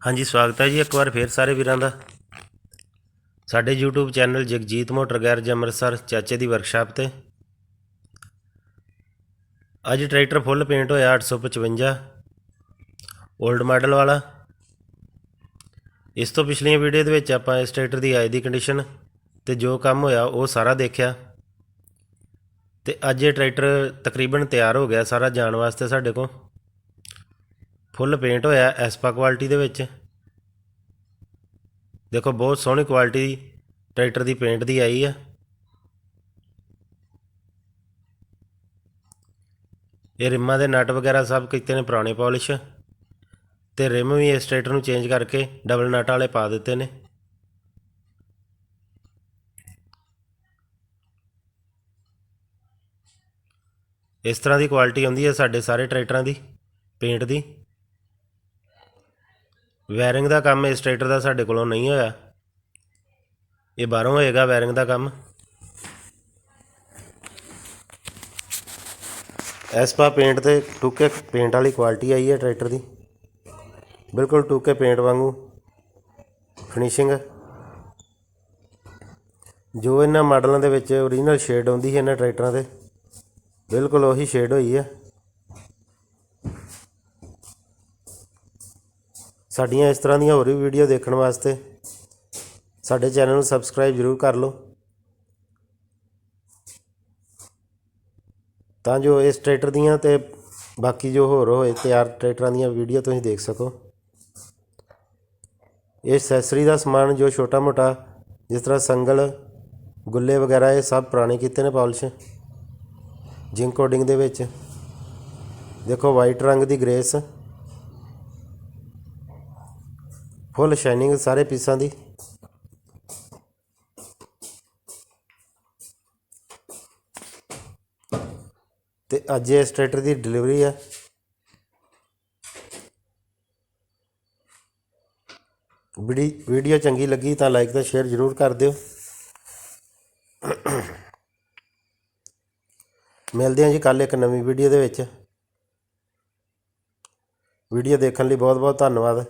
ਹਾਂਜੀ, ਸਵਾਗਤ ਹੈ ਜੀ ਇੱਕ ਵਾਰ ਫੇਰ ਸਾਰੇ ਵੀਰਾਂ ਦਾ। ਸਾਡੇ YouTube channel Jagjit motor garage Amritsar ਚਾਚੇ ਦੀ ਵਰਕਸ਼ਾਪ ਤੇ। ਅੱਜ ਟਰੈਕਟਰ ਫੁੱਲ ਪੇਂਟ ਹੋਇਆ 855 올ਡ ਮਾਡਲ ਵਾਲਾ। ਇਸ ਤੋਂ ਪਿਛਲੀਆਂ ਵੀਡੀਓ ਦੇ ਵਿੱਚ ਆਪਾਂ ਇਸ ਟਰੈਕਟਰ ਦੀ ਆਏ ਦੀ ਕੰਡੀਸ਼ਨ ਤੇ ਜੋ ਕੰਮ ਹੋਇਆ ਉਹ ਸਾਰਾ ਦੇਖਿਆ। ਤੇ ਅੱਜ ਇਹ ਟਰੈਕਟਰ ਤਕਰੀਬਨ ਤਿਆਰ ਹੋ ਗਿਆ ਸਾਰਾ ਜਾਣ ਵਾਸਤੇ ਸਾਡੇ ਕੋਲ। ਫੁੱਲ ਪੇਂਟ ਹੋਇਆ ਐਸਪਾ ਕੁਆਲਿਟੀ ਦੇ ਵਿੱਚ। ਦੇਖੋ, ਬਹੁਤ ਸੋਹਣੀ ਕੁਆਲਿਟੀ ਟਰੈਕਟਰ ਦੀ ਪੇਂਟ ਦੀ ਆਈ ਆ। ਇਹ ਰਿਮਾਂ ਦੇ ਨਟ ਵਗੈਰਾ ਸਭ ਕੀਤੇ ਨੇ ਪੁਰਾਣੇ ਪਾਲਿਸ਼ ਤੇ ਰਿਮ ਵੀ ਇਸ ਟਰੈਕਟਰ ਨੂੰ ਚੇਂਜ ਕਰਕੇ ਡਬਲ ਨਟ ਵਾਲੇ ਪਾ ਦਿੱਤੇ ਨੇ। ਇਸ ਤਰ੍ਹਾਂ ਦੀ ਕੁਆਲਿਟੀ ਆਉਂਦੀ ਹੈ ਸਾਡੇ ਸਾਰੇ ਟਰੈਕਟਰਾਂ ਦੀ ਪੇਂਟ ਦੀ। ਵਾਇਰਿੰਗ ਦਾ ਕੰਮ ਇਸ ਟਰੈਕਟਰ ਦਾ ਸਾਡੇ ਕੋਲੋਂ ਨਹੀਂ ਹੋਇਆ। ਇਹ ਬਾਹਰੋਂ ਹੋਏਗਾ ਵਾਇਰਿੰਗ ਦਾ ਕੰਮ। ਐਸਪਾ ਪੇਂਟ ਤੇ ਟੂਕੇ ਪੇਂਟ ਵਾਲੀ ਕੁਆਲਿਟੀ ਆਈ ਹੈ ਟਰੈਕਟਰ ਦੀ। ਬਿਲਕੁਲ ਟੂਕੇ ਪੇਂਟ ਵਾਂਗੂ। ਫਿਨਿਸ਼ਿੰਗ ਜੋ ਇਹਨਾਂ ਮਾਡਲਾਂ ਦੇ ਵਿੱਚ ਓਰੀਜਨਲ ਸ਼ੇਡ ਆਉਂਦੀ ਹੈ ਇਹਨਾਂ ਟਰੈਕਟਰਾਂ 'ਤੇ, ਬਿਲਕੁਲ ਉਹੀ ਸ਼ੇਡ ਹੋਈ ਹੈ ਸਾਡੀਆਂ ਇਸ ਤਰ੍ਹਾਂ ਦੀਆਂ ਹੋਰ ਵੀ ਵੀਡੀਓ ਦੇਖਣ ਵਾਸਤੇ ਸਾਡੇ ਚੈਨਲ ਨੂੰ ਸਬਸਕ੍ਰਾਈਬ ਜ਼ਰੂਰ ਕਰ ਲਓ। ਤਾਂ ਜੋ ਇਸ ਟਰੈਕਟਰ ਦੀਆਂ ਤੇ ਬਾਕੀ ਜੋ ਹੋਰ ਹੋਏ ਤਿਆਰ ਟਰੈਕਟਰਾਂ ਦੀਆਂ ਵੀਡੀਓ ਤੁਸੀਂ ਦੇਖ ਸਕੋ। ਇਹ ਐਕਸੈਸਰੀ ਦਾ ਸਮਾਨ ਜੋ ਛੋਟਾ ਮੋਟਾ ਜਿਸ ਤਰ੍ਹਾਂ ਸੰਗਲ, ਗੁੱਲੇ ਵਗੈਰਾ, ਇਹ ਸਭ ਪੁਰਾਣੇ ਕੀਤੇ ਨੇ ਪਾਲਿਸ਼। ਜਿੰਕ ਕੋਡਿੰਗ ਦੇ ਵਿੱਚ। ਦੇਖੋ, ਵਾਈਟ ਰੰਗ ਦੀ ਗ੍ਰੇਸ। ਫੁੱਲ ਸ਼ਾਈਨਿੰਗ ਸਾਰੇ ਪੀਸਾਂ ਦੀ। ਤੇ ਅੱਜ ਇਸ ਟਰੈਕਟਰ ਦੀ ਡਿਲੀਵਰੀ ਹੈ ਵੀਡੀ, ਵੀਡੀਓ ਚੰਗੀ ਲੱਗੀ ਤਾਂ ਲਾਈਕ ਤੇ ਸ਼ੇਅਰ ਜ਼ਰੂਰ ਕਰ ਦਿਓ। ਮਿਲਦੇ ਹਾਂ ਜੀ ਕੱਲ ਇੱਕ ਨਵੀਂ ਵੀਡੀਓ ਦੇ ਵਿੱਚ। ਵੀਡੀਓ ਦੇਖਣ ਲਈ ਬਹੁਤ ਬਹੁਤ ਧੰਨਵਾਦ।